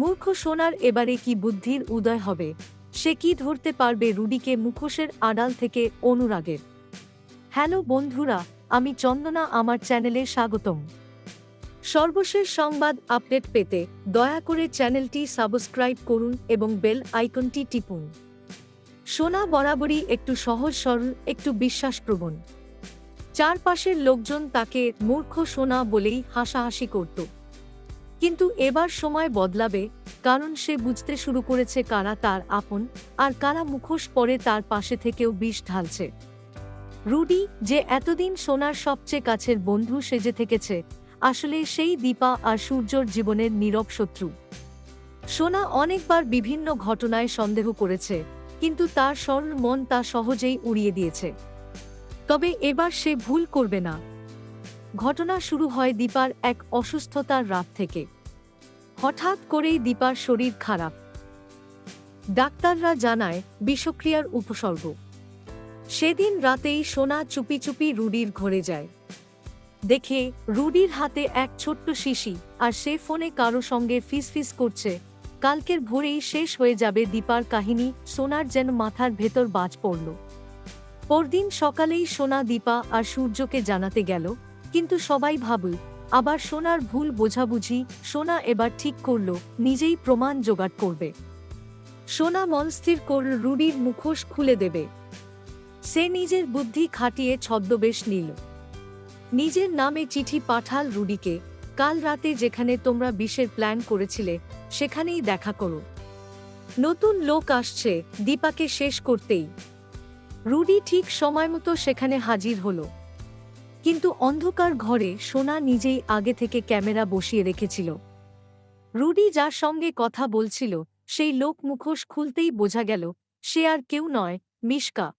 মূর্খ সোনার এবারে কি বুদ্ধির উদয় হবে? সে কি ধরতে পারবে রুডিকে মুখোশের আড়াল থেকে অনুরাগের? হ্যালো বন্ধুরা, আমি চন্দনা, আমার চ্যানেলে স্বাগতম। সর্বশেষ সংবাদ আপডেট পেতে দয়া করে চ্যানেলটি সাবস্ক্রাইব করুন এবং বেল আইকনটি টিপুন। সোনা বরাবরই একটু সহজ, সরল, একটু বিশ্বাসপ্রবণ। চারপাশের লোকজন তাকে মূর্খ সোনা বলেই হাসাহাসি করত। কিন্তু এবার সময় বদলাবে, কারণ সে বুঝতে শুরু করেছে কারা তার আপন আর কারা মুখোশ পরে তার পাশে থেকেও বিষ ঢালছে। রুডি, যে এতদিন সোনার সবচেয়ে কাছের বন্ধু সেজে থেকেছে, আসলে সেই দীপা আর সূর্যর জীবনের নীরব শত্রু। সোনা অনেকবার বিভিন্ন ঘটনায় সন্দেহ করেছে, কিন্তু তার সরল মন তা সহজেই উড়িয়ে দিয়েছে। তবে এবার সে ভুল করবে না। ঘটনা শুরু হয় দীপার এক অসুস্থতার রাত থেকে। হঠাৎ করেই দীপার শরীর খারাপ। ডাক্তাররা জানায়, বিষক্রিয়ার উপসর্গ। সেদিন রাতেই সোনা চুপি চুপি রুডির ঘরে যায়। দেখে রুডির হাতে এক ছোট্ট শিশি, আর সে ফোনে কারও সঙ্গে ফিসফিস করছে। কালকের ভোরেই শেষ হয়ে যাবে দীপার কাহিনী, সোনার যেন মাথার ভেতর বাজ পড়ল। পরদিন সকালেই সোনা, দীপা আর সূর্যকে জানাতে গেল কিন্তু সবাই ভাবল, আবার সোনার ভুল বোঝাবুঝি, সোনা এবার ঠিক করল, নিজেই প্রমাণ জোগাড় করবে। সোনা মনস্থির করল, রুডির মুখোশ খুলে দেবে। সে নিজের বুদ্ধি খাটিয়ে ছদ্মবেশ নিল। নিজের নামে চিঠি পাঠাল রুডিকে, কাল রাতে যেখানে তোমরা বিষের প্ল্যান করেছিলে, সেখানেই দেখা করো। নতুন লোক আসছে, দীপাকে শেষ করতেই। রুডি ঠিক সময় মতো সেখানে হাজির হলো। কিন্তু অন্ধকার ঘরে সোনা নিজেই আগে থেকে ক্যামেরা বসিয়ে রেখেছিল। রুডি যার সঙ্গে কথা বলছিল, সেই লোক মুখোশ খুলতেই বোঝা গেল, সে আর কেউ নয়, মিশকা।